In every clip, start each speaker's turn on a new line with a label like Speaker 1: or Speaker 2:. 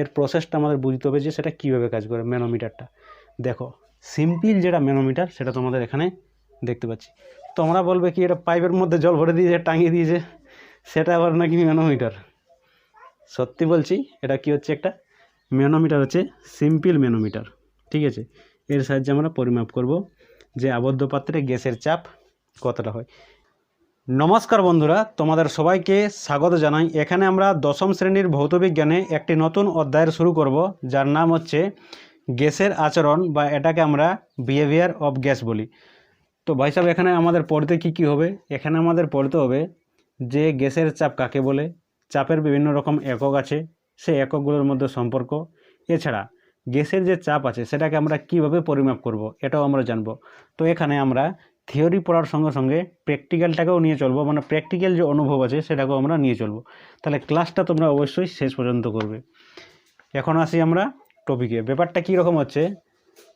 Speaker 1: এর প্রসেসটা আমাদের বুঝতে হবে যে সেটা কীভাবে কাজ করে ম্যানোমিটারটা। দেখো সিম্পল যেটা ম্যানোমিটার, সেটা তোমাদের এখানে দেখতে পাচ্ছি। তোমরা বলবে কি, এটা পাইপের মধ্যে জল ভরে দিয়েছে, টাঙিয়ে দিয়েছে, সেটা আবার নাকি ম্যানোমিটার? সত্যি বলছি, এটা কি হচ্ছে একটা? ম্যানোমিটার হচ্ছে সিম্পল ম্যানোমিটার, ঠিক আছে? এর সাহায্যে আমরা পরিমাপ করব যে আবদ্ধ পাত্রে গ্যাসের চাপ কতটা হয়। নমস্কার বন্ধুরা, তোমাদের সবাইকে স্বাগত জানাই। এখানে আমরা দশম শ্রেণির ভৌতবিজ্ঞানে একটি নতুন অধ্যায়ের শুরু করব, যার নাম হচ্ছে গ্যাসের আচরণ বা এটাকে আমরা বিহেভিয়ার অফ গ্যাস বলি। তো ভাই সাহেব, এখানে আমাদের পড়তে কি কি হবে? এখানে আমাদের পড়তে হবে যে গ্যাসের চাপ কাকে বলে, চাপের বিভিন্ন রকম একক আছে, সেই এককগুলোর মধ্যে সম্পর্ক। এছাড়া গ্যাসের যে চাপ আছে, সেটাকে আমরা কীভাবে পরিমাপ করব, এটাও আমরা জানব। তো এখানে আমরা থিওরি পড়ার সঙ্গে সঙ্গে প্র্যাকটিক্যালটাকেও নিয়ে চলবো মানে প্র্যাকটিক্যাল যে অনুভব আছে সেটাকেও আমরা নিয়ে চলবো। তাহলে ক্লাসটা তোমরা অবশ্যই শেষ পর্যন্ত করবে। এখন আসি আমরা টপিকে ব্যাপারটা কী রকম হচ্ছে?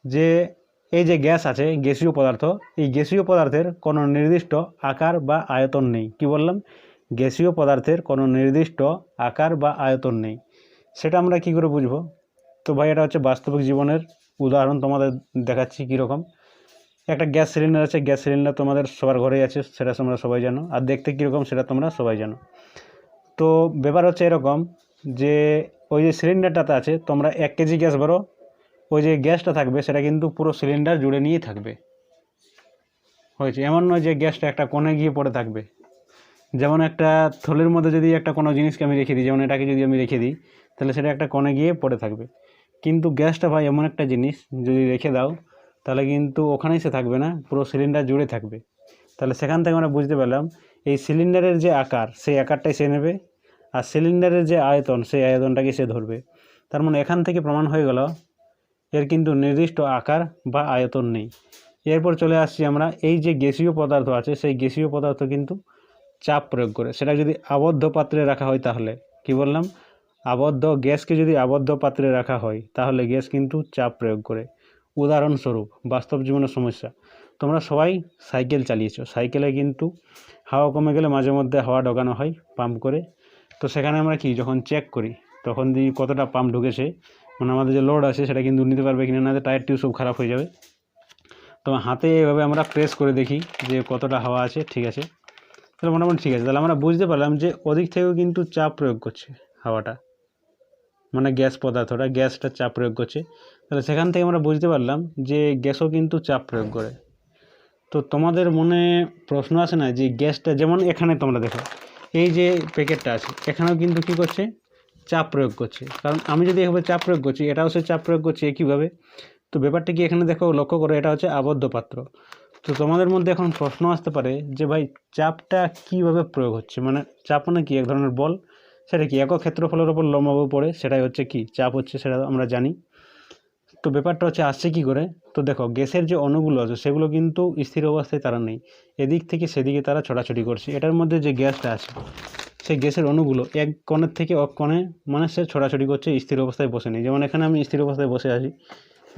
Speaker 1: যে এই যে গ্যাস আছে, গ্যাসীয় পদার্থ, এই গ্যাসীয় পদার্থের কোনো নির্দিষ্ট আকার বা আয়তন নেই। কি বললাম? গ্যাসীয় পদার্থের কোনো নির্দিষ্ট আকার বা আয়তন নেই। সেটা আমরা কি করে বুঝব? তো ভাই, এটা হচ্ছে বাস্তবিক জীবনের উদাহরণ, তোমাদের দেখাচ্ছি কীরকম একটা গ্যাস সিলিন্ডার আছে, গ্যাস সিলিন্ডার তোমাদের সবার ঘরেই আছে, সেটা তোমরা সবাই জানো। আর দেখতে কীরকম সেটা তোমরা সবাই জানো। তো ব্যাপার হচ্ছে এরকম যে, ওই যে সিলিন্ডারটাতে আছে, তোমরা এক কেজি গ্যাস ভরো, ওই যে গ্যাসটা থাকবে, সেটা কিন্তু পুরো সিলিন্ডার জুড়ে নিয়ে থাকবে। হয়েছে, এমন নয় যে গ্যাসটা একটা কোণে গিয়ে পড়ে থাকবে। যেমন একটা থলির মধ্যে যদি একটা কোনো জিনিসকে আমি রেখে দিই, যেমন এটাকে যদি আমি রেখে দিই, তাহলে সেটা একটা কোণে গিয়ে পড়ে থাকবে। কিন্তু গ্যাসটা ভাই এমন একটা জিনিস, যদি রেখে দাও তাহলে কিন্তু ওখানেই সে থাকবে না, পুরো সিলিন্ডার জুড়ে থাকবে। তাহলে সেখান থেকে আমরা বুঝতে পারলাম, এই সিলিন্ডারের যে আকার, সেই আকারটাই সে নেবে, আর সিলিন্ডারের যে আয়তন, সেই আয়তনটাকে সে ধরবে। তার মানে এখান থেকে প্রমাণ হয়ে গেল, এর কিন্তু নির্দিষ্ট আকার বা আয়তন নেই। এরপর চলে আসছি আমরা, এই যে গ্যাসীয় পদার্থ আছে, সেই গ্যাসীয় পদার্থ কিন্তু চাপ প্রয়োগ করে। সেটা যদি আবদ্ধ পাত্রে রাখা হয় তাহলে, কি বললাম? আবদ্ধ গ্যাসকে যদি আবদ্ধ পাত্রে রাখা হয়, তাহলে গ্যাস কিন্তু চাপ প্রয়োগ করে। উদাহরণস্বরূপ, বাস্তব জীবনের সমস্যা। তোমরা সবাই সাইকেল চালিয়েছো। সাইকেলে কিন্তু হাওয়া কমে গেলে মাঝে মধ্যে হাওয়া ঢোকানো হয় পাম্প করে। তো সেখানে আমরা কি, যখন চেক করি, তখন দিয়ে কতটা পাম্প ঢুকেছে। মানে আমাদের যে লোড আছে, সেটা কিন্তু নিতে পারবে কিনা না টায়ার টিউব সব খারাপ হয়ে যাবে। তো হাতে এভাবে আমরা প্রেস করে দেখি যে কতটা হাওয়া আছে, ঠিক আছে? তাহলে মোটামুটি ঠিক আছে। তাহলে আমরা বুঝতে পারলাম যে ওদিক থেকেও কিন্তু চাপ প্রয়োগ করছে হাওয়াটা। মানে গ্যাস পদার্থটা গ্যাসটা চাপ প্রয়োগ করছে। তাহলে সেখান থেকে আমরা বুঝতে পারলাম যে গ্যাসও কিন্তু চাপ প্রয়োগ করে। তো তোমাদের মনে প্রশ্ন আসে না যে গ্যাসটা যেমন এখানে তোমরা দেখো, এই যে প্যাকেটটা আছে, এখানেও কিন্তু কী করছে? চাপ প্রয়োগ করছে। কারণ আমি যদি এভাবে চাপ প্রয়োগ করছি, এটাও সে চাপ প্রয়োগ করছে একইভাবে তো ব্যাপারটা কি এখানে দেখো, লক্ষ্য করো, এটা হচ্ছে আবদ্ধ পাত্র। তো তোমাদের মধ্যে এখন প্রশ্ন আসতে পারে যে ভাই, চাপটা কীভাবে প্রয়োগ হচ্ছে? মানে চাপ মানে কি? এক ধরনের বল? সেটা কি একক ক্ষেত্রফলের ওপর লম্বাভাবে পড়ে? সেটাই হচ্ছে কি? চাপ হচ্ছে সেটা আমরা জানি। তো ব্যাপারটা হচ্ছে আসছে কী করে? তো দেখো, গ্যাসের যে অণুগুলো আছে, সেগুলো কিন্তু স্থির অবস্থায় তারা নেই। এদিক থেকে সেদিকে তারা ছোটাছুটি করছে। এটার মধ্যে যে গ্যাসটা আছে, সেই গ্যাসের অণুগুলো এক কণের থেকে এক কণে মানে সে ছোটাছুটি করছে, স্থির অবস্থায় বসে নেই। যেমন এখানে আমি স্থির অবস্থায় বসে আছি,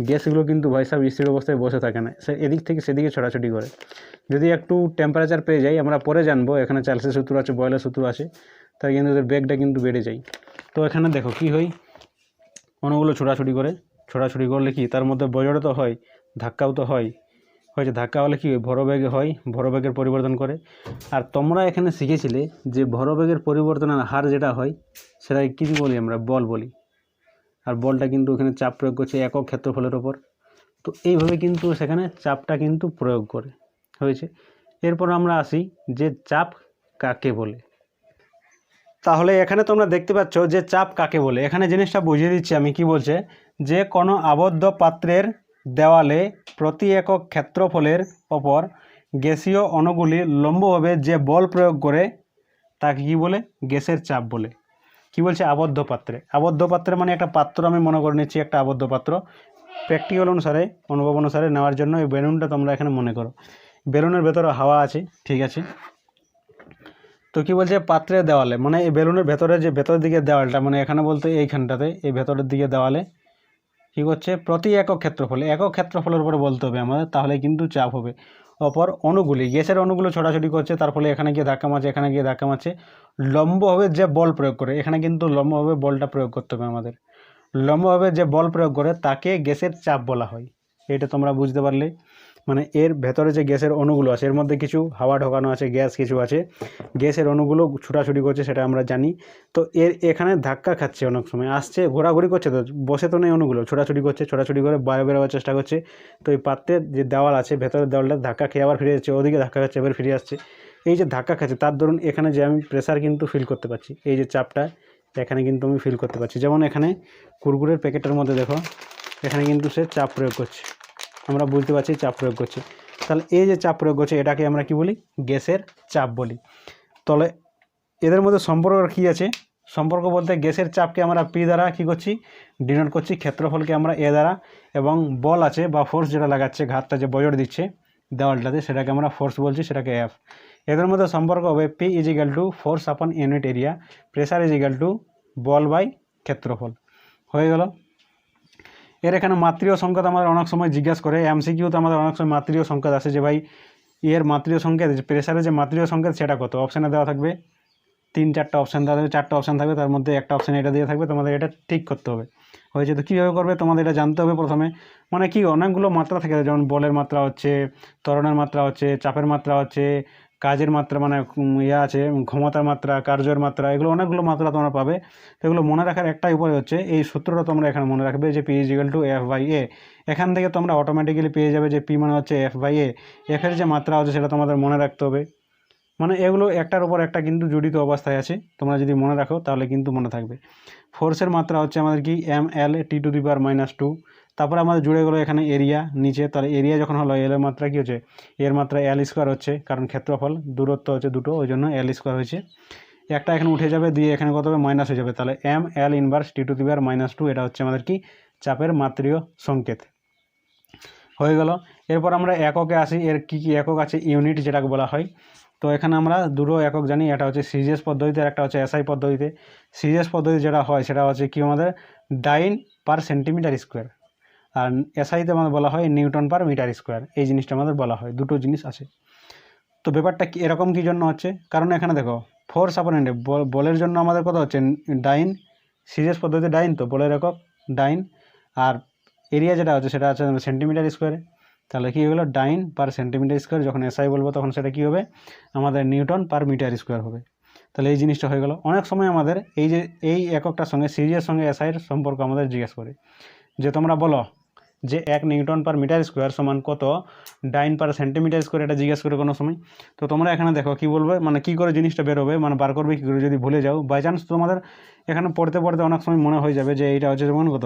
Speaker 1: গ্যাসগুলো কিন্তু ভাই সাহেব স্থির অবস্থায় বসে থাকে না। সে এদিক থেকে সেদিকে ছোটাছুটি করে। যদি একটু টেম্পারেচার পেয়ে যাই, আমরা পরে জানব, এখানে চালসের সূত্র আছে বয়লের সূত্র আছে তাই কিন্তু ওদের বেগটা কিন্তু বেড়ে যায়। তো এখানে দেখো কি হয়? অণুগুলো ছোটাছুটি করে। ছোটাছুটি করলে কি তার মধ্যে বজড় তো হয়, ধাক্কাও তো হয়। হয়েছে ধাক্কা হলে কি ভরবেগে হয় ভরবেগের পরিবর্তন করে? আর তোমরা এখানে শিখেছিলে যে ভরবেগের পরিবর্তনের হার যেটা হয় সেটা কী বলি আমরা? বল বলি। আর বলটা কিন্তু ওখানে চাপ প্রয়োগ করছে একক ক্ষেত্রফলের ওপর। তো এইভাবে কিন্তু সেখানে চাপটা কিন্তু প্রয়োগ করে। হয়েছে? এরপর আমরা আসি যে চাপ কাকে বলে। তাহলে এখানে তোমরা দেখতে পাচ্ছ যে চাপ কাকে বলে। এখানে জিনিসটা বুঝিয়ে দিচ্ছি আমি। কি বলছে? যে কোনো আবদ্ধ পাত্রের দেওয়ালে প্রতি একক ক্ষেত্রফলের ওপর গ্যাসীয় অণুগুলি লম্বভাবে যে বল প্রয়োগ করে, তাকে কী বলে? গ্যাসের চাপ বলে। কি বলছে? আবদ্ধ পাত্রে। আবদ্ধ পাত্রে মানে একটা পাত্র, আমি মনে করে নিচ্ছি একটা আবদ্ধ পাত্র। প্র্যাকটিক্যাল অনুসারে, অনুভব অনুসারে নেওয়ার জন্য এই বেলুনটা তোমরা এখানে মনে করো। বেলুনের ভেতরে হাওয়া আছে, ঠিক আছে। তো কি বলছে? পাত্রের দেওয়ালে। মানে এই বেলুনের ভেতরে যে ভেতরের দিকে দেওয়ালটা মানে এখানে বলতে এইখানটাতে, এই ভেতরের দিকে দেওয়ালে কী হচ্ছে, প্রতি একক ক্ষেত্রফলে, একক ক্ষেত্রফলের উপরে বলতে হবে আমাদের, তাহলে কিন্তু চাপ হবে। অপর অণুগুলি গ্যাসের অণুগুলো ছোটাছুটি করছে, তার ফলে এখানে গিয়ে ধাক্কা মারছে, এখানে গিয়ে ধাক্কা মারছে। লম্বভাবে যে বল প্রয়োগ করে, এখানে কিন্তু লম্বভাবে বলটা প্রয়োগ করতে হবে আমাদের। লম্বভাবে যে বল প্রয়োগ করে, তাকে গ্যাসের চাপ বলা হয়। এটা তোমরা বুঝতে পারলে। মানে এর ভেতরে যে গ্যাসের অণুগুলো আছে, এর মধ্যে কিছু হাওয়া ঢোকানো আছে, গ্যাস কিছু আছে, গ্যাসের অণুগুলো ছুটাছুটি করছে সেটা আমরা জানি। তো এর এখানে ধাক্কা খাচ্ছে অনেক সময়, আসছে, ঘোরাঘুরি করছে তো, বসে তো নেই অণুগুলো, ছোটাছুটি করছে, ছোটাছুটি করে বাইরে বেরোবার চেষ্টা করছে। তো এই পাত্রের যে দেওয়াল আছে, ভেতরের দেওয়ালটা ধাক্কা খেয়ে আবার ফিরে যাচ্ছে, ওদিকে ধাক্কা খাচ্ছে, এবার ফিরে আসছে। এই যে ধাক্কা খাচ্ছে, তার দরুন এখানে যে আমি প্রেসার কিন্তু ফিল করতে পারছি, এই যে চাপটা, এখানে কিন্তু আমি ফিল করতে পারছি। যেমন এখানে কুরকুরের প্যাকেটের মধ্যে দেখো, এখানে কিন্তু সে চাপ প্রয়োগ করছে। আমরা বুঝতে পারছি চাপ প্রয়োগ করছে। তাহলে এই যে চাপ প্রয়োগ করছে, এটাকে আমরা কি বলি? গ্যাসের চাপ বলি। তাহলে এদের মধ্যে সম্পর্ক কী আছে? সম্পর্ক বলতে গ্যাসের চাপকে আমরা পি দ্বারা কী করছি? ডিনোট করছি, ক্ষেত্রফলকে আমরা এ দ্বারা এবং বল আছে বা ফোর্স যেটা লাগাচ্ছে, ঘাতটা যে বজর দিচ্ছে দেওয়ালটাতে, সেটাকে আমরা ফোর্স বলছি, সেটাকে এফ এদের মধ্যে সম্পর্ক হবে P equal to force upon unit area pressure equal to ball by ক্ষেত্রফল। হয়ে গেল। এর এখানে মাতৃয় সংকেত আমাদের অনেক সময় জিজ্ঞাসা করে এমসিকিউতে আমাদের অনেক সময় মাতৃয় সংকেত আসে যে, ভাই, এর মাতৃয় সংকেত প্রেসারের যে মাতৃয় সংকেত, সেটা কত? অপশানে দেওয়া থাকবে, তিন চারটা অপশান দেওয়া থাকবে, চারটা অপশান থাকবে, তার মধ্যে একটা অপশান এটা দিয়ে থাকবে, তোমাদের এটা ঠিক করতে হবে। হয়েছে তো কীভাবে করবে, তোমাদের এটা জানতে হবে প্রথমে। মানে কি, অনেকগুলো মাত্রা থাকে, যেমন বলের মাত্রা হচ্ছে, ত্বরণের মাত্রা হচ্ছে, চাপের মাত্রা হচ্ছে কাজের মাত্রা মানে ইয়ে আছে ক্ষমতার মাত্রা, কার্যের মাত্রা, এগুলো অনেকগুলো মাত্রা তোমরা পাবে। এগুলো মনে রাখার একটাই উপায় হচ্ছে, এই সূত্রটা তোমরা এখানে মনে রাখবে যে P equal to F by A এখান থেকে তোমরা অটোমেটিক্যালি পেয়ে যাবে যে পি মানে হচ্ছে এফ বাই এ এফের যে মাত্রা হচ্ছে সেটা তোমাদের মনে রাখতে হবে। মানে এগুলো একটার উপর একটা কিন্তু জড়িত অবস্থায় আছে, তোমরা যদি মনে রাখো তাহলে কিন্তু মনে থাকবে। ফোর্সের মাত্রা হচ্ছে আমাদের কি? M L T to the power minus two তারপরে আমাদের জুড়ে গেলো এখানে এরিয়া নিচে। তাহলে এরিয়া যখন হলো এলের মাত্রা কী হচ্ছে? এর মাত্রা এল স্কোয়ার হচ্ছে, কারণ ক্ষেত্রফল, দূরত্ব হচ্ছে দুটো, ওই জন্য এল স্কোয়ার হয়েছে। একটা এখানে উঠে যাবে, দিয়ে এখানে কত হবে? মাইনাস হয়ে যাবে। তাহলে M L inverse T to the power minus two এটা হচ্ছে আমাদের কি? চাপের মাত্রীয় সংকেত। হয়ে গেল। এরপর আমরা এককে আসি, এর কি কি একক আছে? ইউনিট যেটাকে বলা হয়। তো এখানে আমরা দুটো একক জানি, এটা হচ্ছে সিজিএস পদ্ধতিতে একটা হচ্ছে এসআই পদ্ধতিতে। সিজিএস পদ্ধতি যেটা হয়, সেটা হচ্ছে কি আমাদের? ডাইন পার সেন্টিমিটার স্কোয়ার আর এসআইতে আমাদের বলা হয় নিউটন পার মিটার স্কোয়ার। এই জিনিসটা আমাদের বলা হয়, দুটো জিনিস আছে। তো ব্যাপারটা কি, এরকম কী জন্য হচ্ছে? কারণ এখানে দেখো ফোর্স আপন বলের জন্য আমাদের কত হচ্ছে? ডাইন, সিরিয়াস পদ্ধতিতে ডাইন তো, বলের একক ডাইন। আর এরিয়া যেটা হচ্ছে সেটা হচ্ছে সেন্টিমিটার স্কোয়ারে তাহলে কী হলো ডাইন পার সেন্টিমিটার স্কোয়ার যখন এসআই বলব তখন সেটা কী হবে? আমাদের নিউটন পার মিটার স্কোয়ার হবে। তাহলে এই জিনিসটা হয়ে গেল। অনেক সময় আমাদের এই যে, এই এককটার সঙ্গে সিরিজের সঙ্গে এসআইয়ের সম্পর্ক আমাদের জিজ্ঞেস করে। যে তোমরা বলো যে এক নিউটন পার মিটার স্কোয়ার সমান কত? ডাইন পার সেন্টিমিটার স্কোয়ার, এটা জিজ্ঞেস করে কোনো সময়। তো তোমরা এখানে দেখো কি বলবে মানে কি করে জিনিসটা বেরোবে মানে বার করবে কী করে যদি ভুলে যাও। বাই চান্স তোমাদের এখানে পড়তে পড়তে অনেক সময় মনে হয়ে যাবে যে এইটা হচ্ছে যেমন কত?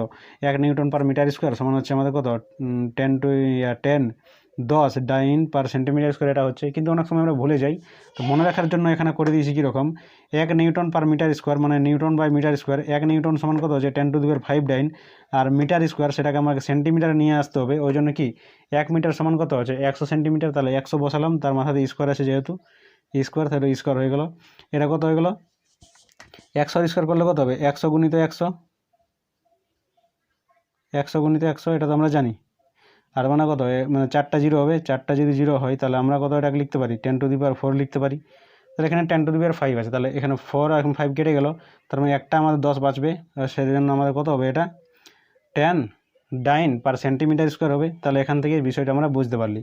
Speaker 1: এক নিউটন পার মিটার স্কোয়ার সমান হচ্ছে আমাদের কত? টেন টু টেন দশ, ডাইন পার সেন্টিমিটার স্কোয়ার এটা হচ্ছে। কিন্তু অনেক সময় আমরা ভুলে যাই। তো মনে রাখার জন্য এখানে করে দিয়েছি কীরকম? এক নিউটন পার মিটার স্কোয়ার মানে নিউটন বাই মিটার স্কোয়ার এক নিউটন সমান কত? হচ্ছে ten to the power five dyne. R metre square সেটাকে আমাকে সেন্টিমিটার নিয়ে আসতে হবে। ওই জন্য কি? এক মিটার সমান কত? হচ্ছে একশো সেন্টিমিটার, তাহলে একশো বসালাম। তার মাথাতে স্কোয়ার আছে যেহেতু। স্কোয়ার তাহলে স্কোয়ার হয়ে গেল। এটা কত হয়ে গেল? একশো স্কোয়ার করলে কত হবে? একশো গুণিত একশো। একশো গুণিত একশো, এটা তো আমরা জানি। আর মানে কত? মানে চারটা জিরো হবে, চারটা যদি জিরো হয়, তাহলে আমরা কত এটাকে লিখতে পারি? Ten to the power four লিখতে পারি। তাহলে এখানে ten to the power five আছে। তাহলে এখানে ফোর এখন ফাইভ কেটে গেল। তার মানে একটা আমাদের দশ বাঁচবে। আর সেজন্য আমাদের কত হবে এটা? Ten dyne per centimetre square হবে। তাহলে এখান থেকে বিষয়টা আমরা বুঝতে পারলি।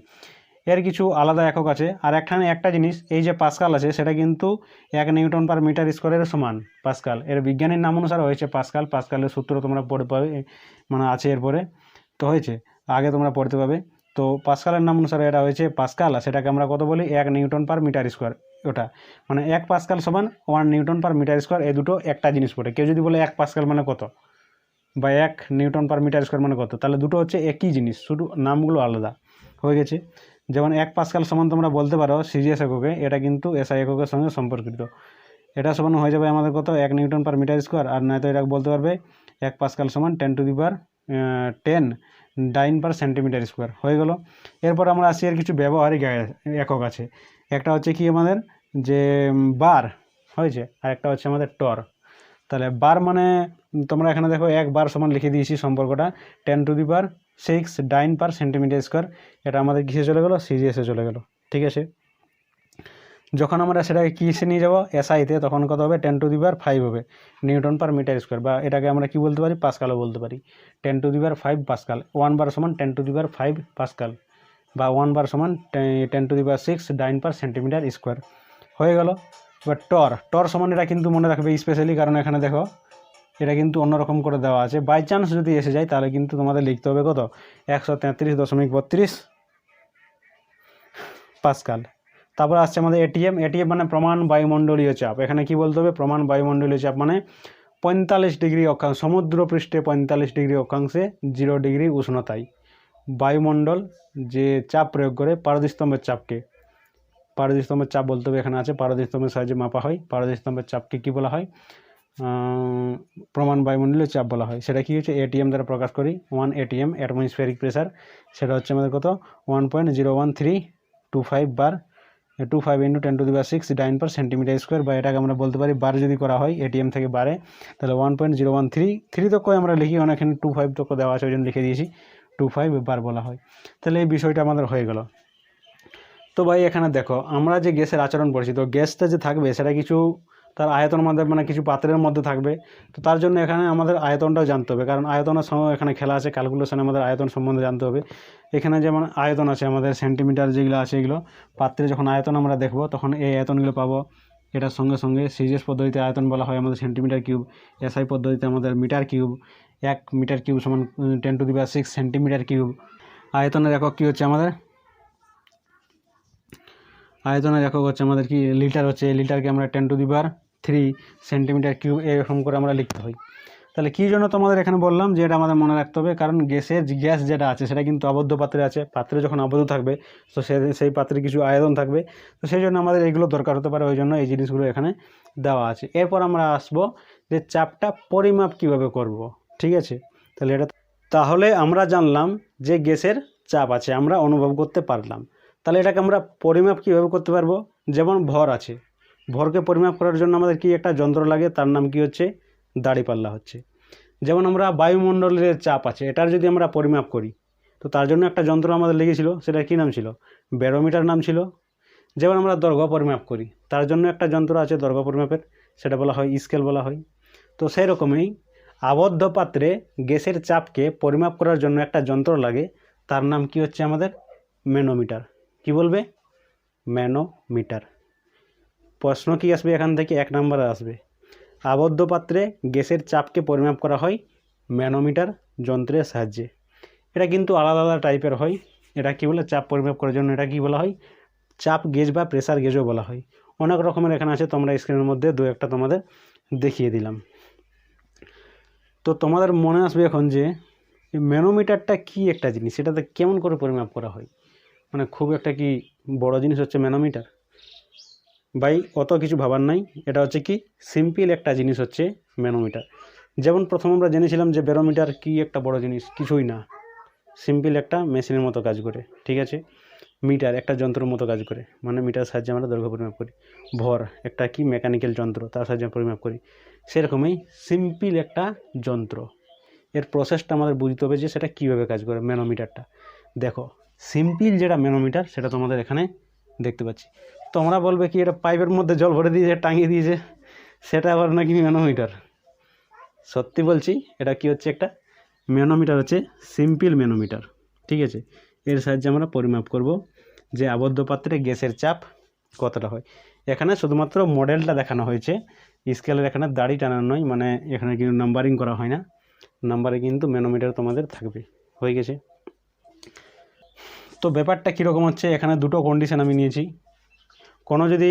Speaker 1: এর কিছু আলাদা একক আছে। আর একখানে একটা জিনিস, এই যে পাস্কাল আছে, সেটা কিন্তু এক নিউটন পার মিটার স্কোয়ারের সমান পাসকাল। এর বিজ্ঞানীর নাম অনুসারে হয়েছে পাস্কাল। পাসকালের সূত্র তোমরা পড়ে পাবে মানে আছে এরপরে। তো হয়েছে। আগে তোমরা পড়তে পাবে। তো পাস্কালের নাম অনুসারে এটা হয়েছে পাস্কাল সেটাকে আমরা কত বলি? এক নিউটন পার মিটার স্কোয়ার ওটা। মানে এক পাস্কাল সমান one newton per metre square, এই দুটো একটা জিনিস পড়ে। কেউ যদি বলে এক পাসকাল মানে কত? বা এক নিউটন পার মিটার স্কোয়ার মানে কত? তাহলে দুটো হচ্ছে একই জিনিস, শুধু নামগুলো আলাদা। হয়ে গেছে। যেমন এক পাস্কাল সমান তোমরা বলতে পারো সিজিএস এককে, এটা কিন্তু এসআই এককের সঙ্গে সম্পর্কিত। এটা সমান হয়ে যাবে আমাদের কত? এক নিউটন পার মিটার স্কোয়ার, আর নয়তো এটা বলতে পারবে এক পাস্কাল সমান ten to the per ten dyne per centimetre square হয়ে গেল। এরপর আমরা আসি আর কিছু ব্যবহারিক একক আছে। একটা হচ্ছে কি আমাদের? যে বার, হয়েছে। আর একটা হচ্ছে আমাদের টর তাহলে বার মানে তোমরা এখানে দেখো এক বার সমান লিখে দিয়েছি সম্পর্কটা। Ten to the per six dyne per centimetre square এটা আমাদের কিসে চলে গেলো? সিজিএসে চলে গেলো। ঠিক আছে? যখন আমরা সেটাকে কিসে নিয়ে যাব? এসআইতে তখন কত হবে? Ten to the power five হবে। নিউটন পার মিটার স্কোয়ার বা এটাকে আমরা কি বলতে পারি? পাসকালও বলতে পারি। Ten to the power five pascal. One bar সমান ten to the power five pascal. বা ওয়ান বার সমান ten to the power six dyne per centimetre square হয়ে গেল। এবার টর টর সমান এটা কিন্তু মনে রাখবে স্পেশালি কারণ এখানে দেখো, এটা কিন্তু অন্যরকম করে দেওয়া আছে। বাই চান্স যদি এসে যায়, তাহলে কিন্তু তোমাদের লিখতে হবে কত? একশো তেত্রিশ দশমিক বত্রিশ পাসকাল। তারপর আসছে আমাদের এটিএম এটিএম মানে প্রমাণ বায়ুমণ্ডলীয় চাপ। এখানে কি বলতে হবে? প্রমাণ বায়ুমণ্ডলীয় চাপ মানে পঁয়তাল্লিশ ডিগ্রি অক্ষাংশ, সমুদ্র পৃষ্ঠে পঁয়তাল্লিশ ডিগ্রি অক্ষাংশে জিরো ডিগ্রি উষ্ণতায়। বায়ুমণ্ডল যে চাপ প্রয়োগ করে পারদস্তম্ভের চাপকে। পারদস্তম্ভের চাপ বলতে হবে এখানে আছে পারদস্তম্ভের সাহায্যে মাপা হয়। পারদস্তম্ভের চাপকে কী বলা হয়? প্রমাণ বায়ুমণ্ডলীয় চাপ বলা হয়। সেটা কি হচ্ছে? এটিএম দ্বারা প্রকাশ করি। ওয়ান এটিএম অ্যাটমসফিয়ারিক প্রেসার সেটা হচ্ছে আমাদের কত? One point zero one three two five bar two five into ten to the বা six dyne per centimetre square বা এটাকে আমরা বলতে পারি বার যদি করা হয় এটিএম থেকে বারে, তাহলে one point zero one three three তো কয় আমরা লিখি অনেক এখানে টু ফাইভ তো দেওয়া আছে ওই জন্য লিখে দিয়েছি টু ফাইভ বার বলা হয়। তাহলে এই বিষয়টা আমাদের হয়ে গেল। তো ভাই এখানে দেখো, আমরা যে গ্যাসের আচরণ পড়ছি তো গ্যাসটা যে থাকবে, সেটা কিছু তার আয়তন মধ্যে মানে কিছু পাত্রের মধ্যে থাকবে। তো তার জন্য এখানে আমাদের আয়তনটাও জানতে হবে। কারণ আয়তনের সময় এখানে খেলা আছে ক্যালকুলেশনে আমাদের আয়তন সম্বন্ধে জানতে হবে। এখানে যেমন আয়তন আছে আমাদের সেন্টিমিটার যেগুলো আছে এগুলো, পাত্রে যখন আয়তন আমরা দেখব, তখন এই আয়তনগুলো পাবো। এটার সঙ্গে সঙ্গে সিজিএস পদ্ধতিতে আয়তন বলা হয় আমাদের সেন্টিমিটার কিউব এসআই পদ্ধতিতে আমাদের মিটার কিউব এক মিটার কিউব সমান ten to the power six centimetre cube আয়তনের একক কী হচ্ছে আমাদের? আয়তনের একক হচ্ছে আমাদের কি? লিটার হচ্ছে। লিটারকে আমরা ten to the power three centimetre cube এরকম করে আমরা লিখতে হয়। তাহলে কী জন্য তোমাদের এখানে বললাম যে এটা আমাদের মনে রাখতে হবে? কারণ গ্যাসের গ্যাস যেটা আছে, সেটা কিন্তু আবদ্ধ পাত্রে আছে। পাত্রে যখন আবদ্ধ থাকবে, তো সে সেই পাত্রে কিছু আয়তন থাকবে। তো সেই জন্য আমাদের এগুলো দরকার হতে পারে। ওই জন্য এই জিনিসগুলো এখানে দেওয়া আছে। এরপর আমরা আসব যে চাপটা পরিমাপ কীভাবে করব, ঠিক আছে? তাহলে এটা তাহলে আমরা জানলাম যে গ্যাসের চাপ আছে, আমরা অনুভব করতে পারলাম। তাহলে এটাকে আমরা পরিমাপ কীভাবে করতে পারব? যেমন ভর আছে। ভরকে পরিমাপ করার জন্য আমাদের কি একটা যন্ত্র লাগে? তার নাম কি হচ্ছে? দাড়িপাল্লা হচ্ছে। যেমন আমরা বায়ুমণ্ডলের চাপ আছে, এটার যদি আমরা পরিমাপ করি, তো তার জন্য একটা যন্ত্র আমাদের লেগেছিল সেটা কী নাম ছিল? ব্যারোমিটার নাম ছিল। যেমন আমরা দৈর্ঘ্য পরিমাপ করি, তার জন্য একটা যন্ত্র আছে দৈর্ঘ্য পরিমাপের, সেটা বলা হয় স্কেল বলা হয়। তো সেই রকমই আবদ্ধ পাত্রে গ্যাসের চাপকে পরিমাপ করার জন্য একটা যন্ত্র লাগে, তার নাম কি হচ্ছে আমাদের? ম্যানোমিটার। কি বলবে? ম্যানোমিটার। প্রশ্ন কি আসবে এখান থেকে? এক নম্বরে আসবে। আবদ্ধ পাত্রে গ্যাসের চাপকে পরিমাপ করা হয় ম্যানোমিটার যন্ত্রের সাহায্যে। এটা কিন্তু আলাদা আলাদা টাইপের হয়। এটা কি বলে? চাপ পরিমাপ করার জন্য এটা কি বলা হয়? চাপ গেজ বা প্রেসার গেজও বলা হয়। অনেক রকমের এখানে আছে, তোমরা স্ক্রিনের মধ্যে দু একটা তোমাদের দেখিয়ে দিলাম। তো তোমাদের মনে আসবে এখন যে ম্যানোমিটারটা কি একটা জিনিস? সেটাতে কেমন করে পরিমাপ করা হয়? মানে খুব একটা কি বড় জিনিস হচ্ছে ম্যানোমিটার? ভাই, অত কিছু ভাবার নাই। এটা হচ্ছে কি? সিম্পল একটা জিনিস হচ্ছে ম্যানোমিটার। যেমন প্রথম আমরা জেনেছিলাম যে ব্যারোমিটার কি একটা বড় জিনিস, কিছুই না। সিম্পল একটা মেশিনের মতো কাজ করে, ঠিক আছে? মিটার, একটা যন্ত্রের মতো কাজ করে মানে মিটার সাহায্যে আমরা দৈর্ঘ্য পরিমাপ করি। ভর, একটা কি মেকানিক্যাল যন্ত্র, তার সাহায্যে পরিমাপ করি। সেরকমই সিম্পল একটা যন্ত্র। এর প্রসেসটা আমাদের বুঝতে হবে যে সেটা কীভাবে কাজ করে ম্যানোমিটারটা। দেখো সিম্পল যেটা ম্যানোমিটার, সেটা তোমাদের এখানে দেখতে পাচ্ছি। তোমরা বলবে কি এটা পাইপের মধ্যে জল ভরে দিয়েছে, টাঙিয়ে দিয়েছে? সেটা আবার নাকি ম্যানোমিটার। সত্যি বলছি, এটা কি হচ্ছে একটা? ম্যানোমিটার হচ্ছে সিম্পল ম্যানোমিটার। ঠিক আছে? এর সাহায্যে আমরা পরিমাপ করব যে আবদ্ধ পাত্রে গ্যাসের চাপ কতটা হয়। এখানে শুধুমাত্র মডেলটা দেখানো হয়েছে, স্কেলের এখানে দাড়ি টানানো নয় মানে এখানে কিন্তু নাম্বারিং করা হয় না। নাম্বারে কিন্তু ম্যানোমিটার তোমাদের থাকবে। হয়ে গেছে। তো ব্যাপারটা কীরকম হচ্ছে? এখানে দুটো কন্ডিশন আমি নিয়েছি। কোনো যদি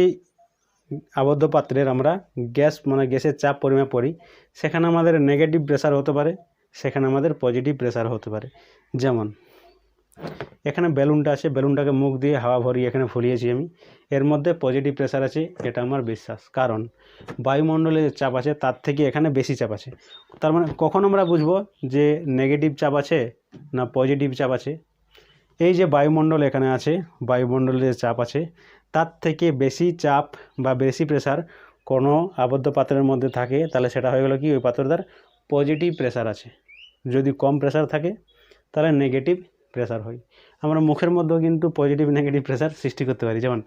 Speaker 1: আবদ্ধ পাত্রের আমরা গ্যাস মানে গ্যাসের চাপ পরিমাপ করি, সেখানে আমাদের নেগেটিভ প্রেসার হতে পারে, সেখানে আমাদের পজিটিভ প্রেসার হতে পারে। যেমন, এখানে বেলুনটা আছে, বেলুনটাকে মুখ দিয়ে হাওয়া ভরিয়ে এখানে ফুলিয়েছি আমি। এর মধ্যে পজিটিভ প্রেসার আছে, এটা আমার বিশ্বাস। কারণ, বায়ুমণ্ডলে যে চাপ আছে, তার থেকে এখানে বেশি চাপ আছে। তার মানে কখন আমরা বুঝব যে নেগেটিভ চাপ আছে না পজিটিভ চাপ আছে? এই যে বায়ুমণ্ডল এখানে আছে, বায়ুমণ্ডলে যে চাপ আছে তার থেকে বেশি চাপ বা বেশি প্রেসার কোনো আবদ্ধ পাত্রের মধ্যে থাকে, তাহলে সেটা হয়ে গেলো কি? ওই পাত্রটার পজিটিভ প্রেসার আছে। যদি কম প্রেসার থাকে, তাহলে নেগেটিভ প্রেসার হয়। আমরা মুখের মধ্যেও কিন্তু পজিটিভ নেগেটিভ প্রেসার সৃষ্টি করতে পারি। যেমন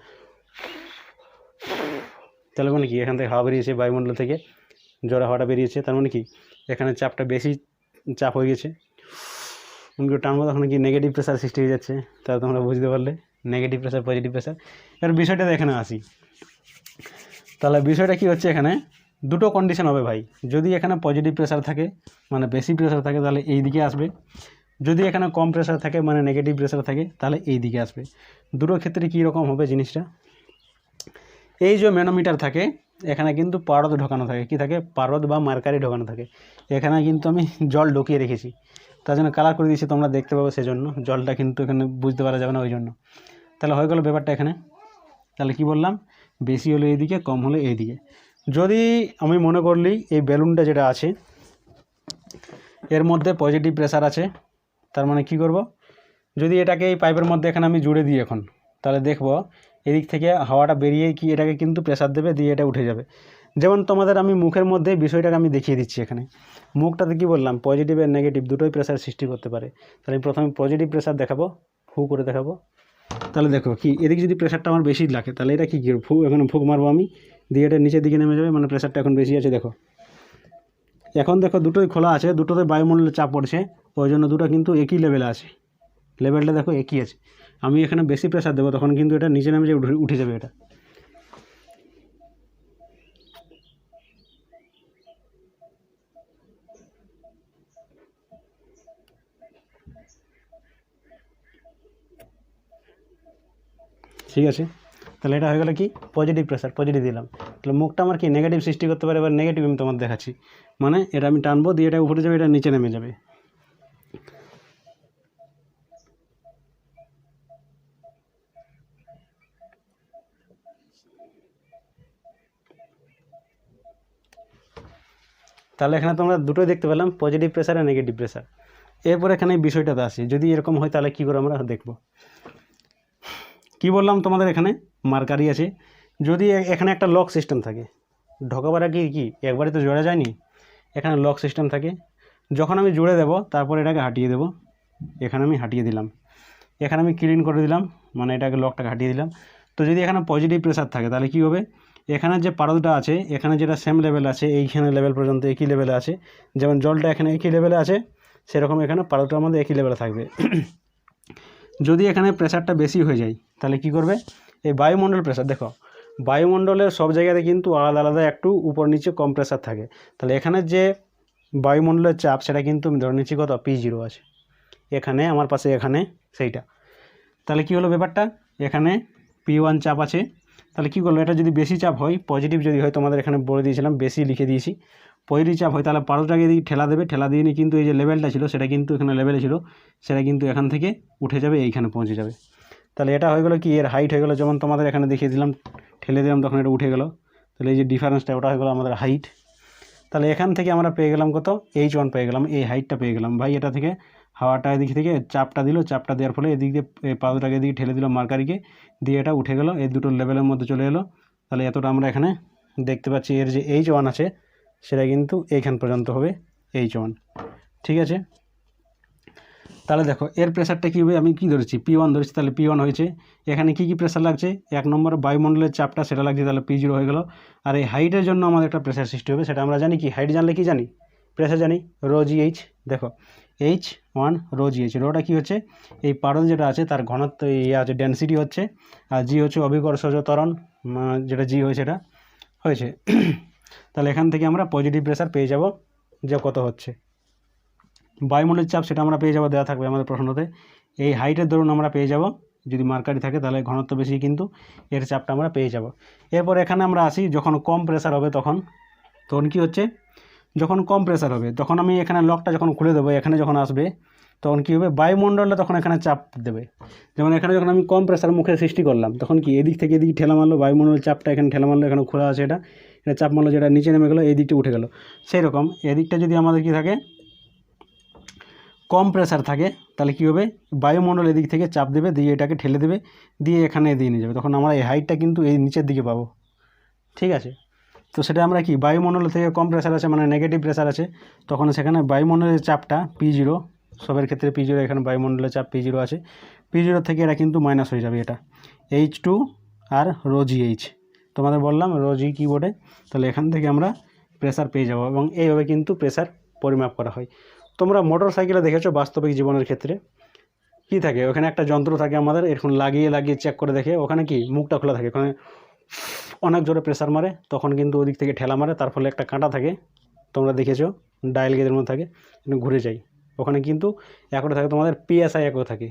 Speaker 1: তাহলে মানে কি? এখান থেকে হাওয়া বেরিয়েছে বায়ুমণ্ডল থেকে, জড়া হাওয়াটা বেরিয়েছে, তার মানে কি? এখানে চাপটা বেশি চাপ হয়ে গেছে। টানবো, তখন কি নেগেটিভ প্রেশার সৃষ্টি হয়ে যাচ্ছে, তাহলে তোমরা বুঝতে পারলে। নেগেটিভ প্রেশার পজিটিভ প্রেশার এবার বিষয়টা এখানে আসি। তাহলে বিষয়টা কি হচ্ছে এখানে? দুটো কন্ডিশন হবে ভাই। যদি এখানে পজিটিভ প্রেশার থাকে মানে বেশি প্রেশার থাকে, তাহলে এই দিকে আসবে। যদি এখানে কম প্রেশার থাকে মানে নেগেটিভ প্রেশার থাকে, তাহলে এই দিকে আসবে। দুটো ক্ষেত্রে কী রকম হবে জিনিসটা? এই যে ম্যানোমিটার থাকে, এখানে কিন্তু পারদ ঢোকানো থাকে। কি থাকে? পারদ বা মার্কারি ঢোকানো থাকে। এখানে কিন্তু আমি জল ঢুকিয়ে রেখেছি। তার জন্য কালার করে দিয়েছি, তোমরা দেখতে পাবে সেজন্য। জলটা কিন্তু এখানে বুঝতে পারা যাবে না ওই জন্য। তাহলে হয়ে গেল ব্যাপারটা এখানে। তাহলে কি বললাম? বেশি হলে এইদিকে, কম হলে এইদিকে। যদি আমি মনে করলি এই বেলুনটা যেটা আছে, এর মধ্যে পজিটিভ প্রেশার আছে, তার মানে কি করব? যদি এটাকে এই পাইপের মধ্যে এখানে আমি জুড়ে দিই এখন, তাহলে দেখব এদিক থেকে হাওয়াটা বেরিয়ে কি এটাকে কিন্তু প্রেশার দেবে, দিয়ে এটা উঠে যাবে। যেমন তোমাদের আমি মুখের মধ্যে বিষয়টাকে আমি দেখিয়ে দিচ্ছি এখানে। মুখটাতে কি বললাম? পজিটিভ আর নেগেটিভ দুটোই প্রেশার সৃষ্টি করতে পারে। তাহলে আমি প্রথমে পজিটিভ প্রেশার দেখাবো ফু করে দেখাবো। তাহলে দেখো কি, এদিকে যদি প্রেশারটা আমার বেশি লাগে, তাহলে এটা কী ফু এখন ফুক মারবো আমি? দিয়ে এটা নিচের দিকে নেমে যাবে মানে প্রেশারটা এখন বেশি আছে, দেখো। এখন দেখো দুটোই খোলা আছে, দুটোতে বায়ুমণ্ডলের চাপ পড়ছে, ওই জন্য দুটো কিন্তু একই লেভেলে আছে। লেভেলটা দেখো একই আছে। আমি এখানে বেশি প্রেশার দেবো, তখন কিন্তু এটা নিচে নেমে যাবে উঠে যাবে এটা। ঠিক আছে? তাহলে এটা হয়ে গেলো কি? পজিটিভ প্রেশার পজিটিভ দিলাম। তাহলে মুখটা আমার কি নেগেটিভ সৃষ্টি করতে পারে এবার নেগেটিভ আমি তোমার দেখাচ্ছি। মানে এটা আমি টানবো, দিয়ে এটা উপরে যাবে, এটা নিচে নেমে যাবে। তাহলে এখানে তোমরা দুটোই দেখতে পেলাম পজিটিভ প্রেশার আর নেগেটিভ প্রেশার এরপর এখানে বিষয়টাতে আসি। যদি এরকম হয় তাহলে কী করে আমরা দেখব? কি বললাম তোমাদের এখানে? মার্কারি আছে। যদি এখানে একটা লক সিস্টেম থাকে। ঢোকাবার আগে কি? একবারে তো জোড়া যায়নি? এখানে লক সিস্টেম থাকে। যখন আমি জুড়ে দেব, তারপর এটাকে হাঁটিয়ে দেব। এখানে আমি হাঁটিয়ে দিলাম। এখানে আমি ক্লিন করে দিলাম। মানে এটাকে লকটাকে হাঁটিয়ে দিলাম। তো যদি এখানে পজিটিভ প্রেশার থাকে, তাহলে কী হবে? এখানে যে পারদটা আছে, এখানে যেটা সেম লেভেল আছে, এইখানে লেভেল পর্যন্ত একই লেভেলে আছে। যেমন জলটা এখানে একই লেভেলে আছে, সেরকম এখানে পারদটা আমাদের একই লেভেলে থাকবে। যদি এখানে প্রেশারটা বেশি হয়ে যায়, তাহলে কি করবে? এই বায়ুমণ্ডল প্রেশার দেখো, বায়ুমণ্ডলের সব জায়গাতে কিন্তু আলাদা আলাদা একটু উপর নিচে কম প্রেশার থাকে। তাহলে এখানে যে বায়ুমণ্ডলের চাপ, সেটা কিন্তু ধরে নিচ্ছি কত? পি জিরো আছে। এখানে, আমার পাশে এখানে, সেইটা। তাহলে কি হলো ব্যাপারটা? এখানে পি ওয়ান চাপ আছে। তাহলে কী করল? এটা যদি বেশি চাপ হয় পজিটিভ যদি হয়, তোমাদের এখানে বলে দিয়েছিলাম, বেশি লিখে দিয়েছি। পজিটিভ চাপ হয়, তাহলে পারোটাকে দিকে ঠেলা দেবে, ঠেলা দিয়ে কিন্তু এই যে লেভেলটা ছিল, সেটা কিন্তু এখানে লেভেলে ছিল, সেটা কিন্তু এখান থেকে উঠে যাবে, এইখানে পৌঁছে যাবে। তাহলে এটা হয়ে গেলো কি, এর হাইট হয়ে গেলো, যেমন তোমাদের এখানে দেখিয়ে দিলাম, ঠেলে দিলাম, তখন এটা উঠে গেলো। তাহলে এই যে ডিফারেন্সটা ওটা হয়ে গেলো আমাদের হাইট তাহলে এখান থেকে আমরা পেয়ে গেলাম কত? এইচ ওয়ান পেয়ে গেলাম, এই হাইটটা পেয়ে গেলাম। ভাই, এটা থেকে হাওয়াটা এদিক থেকে, চাপটা দিল, চাপটা দেওয়ার ফলে এদিক দিয়ে পাউডারটাকে এদিকে ঠেলে দিল মার্কারিকে, দিয়ে এটা উঠে গেল, এই দুটো লেভেলের মধ্যে চলে এলো। তাহলে এতটা আমরা এখানে দেখতে পাচ্ছি, এর যে এইচ ওয়ান আছে সেটা কিন্তু এইখান পর্যন্ত হবে এইচ ওয়ান ঠিক আছে? তাহলে দেখো, এর প্রেশারটা কী হবে? আমি কী ধরেছি? পি ওয়ান ধরেছি, তাহলে পি ওয়ান হয়েছে। এখানে কী কী প্রেশার লাগছে? এক নম্বর বায়ুমণ্ডলের চাপটা, সেটা লাগছে, তাহলে পি জিরো হয়ে গেল। আর এই হাইটের জন্য আমাদের একটা প্রেশার সৃষ্টি হবে, সেটা আমরা জানি কি? হাইট জানলে কি জানি? প্রেশার জানি, রো জি এইচ দেখো h one rho g h rota কী হচ্ছে? এই পারদ যেটা আছে, তার ঘনত্ব ইয়ে আছে ডেন্সিটি হচ্ছে। আর জি হচ্ছে অভিকর্ষজ ত্বরণ যেটা জি হয়েছে এটা, হয়েছে। তাহলে এখান থেকে আমরা পজিটিভ প্রেশার পেয়ে যাব যে কত হচ্ছে। বায়ুমণ্ডলের চাপ সেটা আমরা পেয়ে যাব, দেওয়া থাকবে আমাদের প্রশ্নতে। এই হাইটের ধরুন আমরা পেয়ে যাব, যদি মার্কারি থাকে তাহলে ঘনত্ব বেশি কিন্তু এর চাপটা আমরা পেয়ে যাব। এরপর এখানে আমরা আসি, যখন কম প্রেশার হবে তখন তখন কি হচ্ছে? যখন কম প্রেশার হবে, তখন আমি এখানে লকটা যখন খুলে দেবো, এখানে যখন আসবে, তখন কী হবে? বায়ুমণ্ডলে তখন এখানে চাপ দেবে। যেমন এখানে যখন আমি কম প্রেশার মুখে সৃষ্টি করলাম, তখন কি এদিক থেকে এদিক ঠেলা মারলো বায়ুমণ্ডলের চাপটা এখানে ঠেলা মারলো এখানে খোলা আছে এটা। এটা চাপ মারলো, যেটা নিচে নেমে গেলো, এই দিকটা উঠে গেলো। সেই রকম এদিকটা যদি আমাদের কি থাকে কম প্রেশার থাকে, তাহলে কী হবে? বায়ুমণ্ডল এদিক থেকে চাপ দেবে, দিয়ে এটাকে ঠেলে দেবে, দিয়ে এখানে দিয়ে নিয়ে যাবে। তখন আমরা এই হাইটটা কিন্তু এই নিচের দিকে পাবো। ঠিক আছে? তো সেটা আমরা কি, বায়ুমণ্ডল থেকে কম প্রেশার আছে মানে নেগেটিভ প্রেশার আছে, তখন সেখানে বায়ুমণ্ডলের চাপটা পি জিরো সবের ক্ষেত্রে পি জিরো এখানে বায়ুমণ্ডলের চাপ পি জিরো আছে। পি জিরো থেকে এটা কিন্তু মাইনাস হয়ে যাবে এটা। এইচ টু আর রো জি এইচ তোমাদের বললাম রোজই কিবোর্ডে তাহলে এখান থেকে আমরা প্রেসার পেয়ে যাব এবং এইভাবে কিন্তু প্রেসার পরিমাপ করা হয়। তোমরা মোটর সাইকেলে দেখেছ বাস্তবিক জীবনের ক্ষেত্রে? কি থাকে? ওখানে একটা যন্ত্র থাকে আমাদের, এরকম লাগিয়ে লাগিয়ে চেক করে দেখে, ওখানে কি মুখটা খোলা থাকে? ওখানে অনেক জোরে প্রেসার মারে, তখন কিন্তু ওদিক থেকে ঠেলা মারে, তার ফলে একটা কাঁটা থাকে। তোমরা দেখেছ? ডায়াল গেজের মধ্যে থাকে ঘুরে যাই ওখানে কিন্তু একরে থাকে, তোমাদের পিএসআই একও থাকে।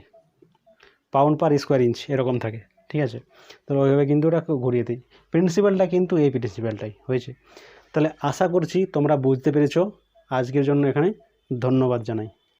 Speaker 1: পাউন্ড পার স্কোয়ার ইঞ্চ এরকম থাকে। ঠিক আছে? তাহলে ওইভাবে কিন্তু ওটা ঘুরিয়ে দিই। প্রিন্সিপালটা কিন্তু এই প্রিন্সিপালটাই হয়েছে। তাহলে আশা করছি তোমরা বুঝতে পেরেছ। আজকের জন্য এখানে ধন্যবাদ জানাই।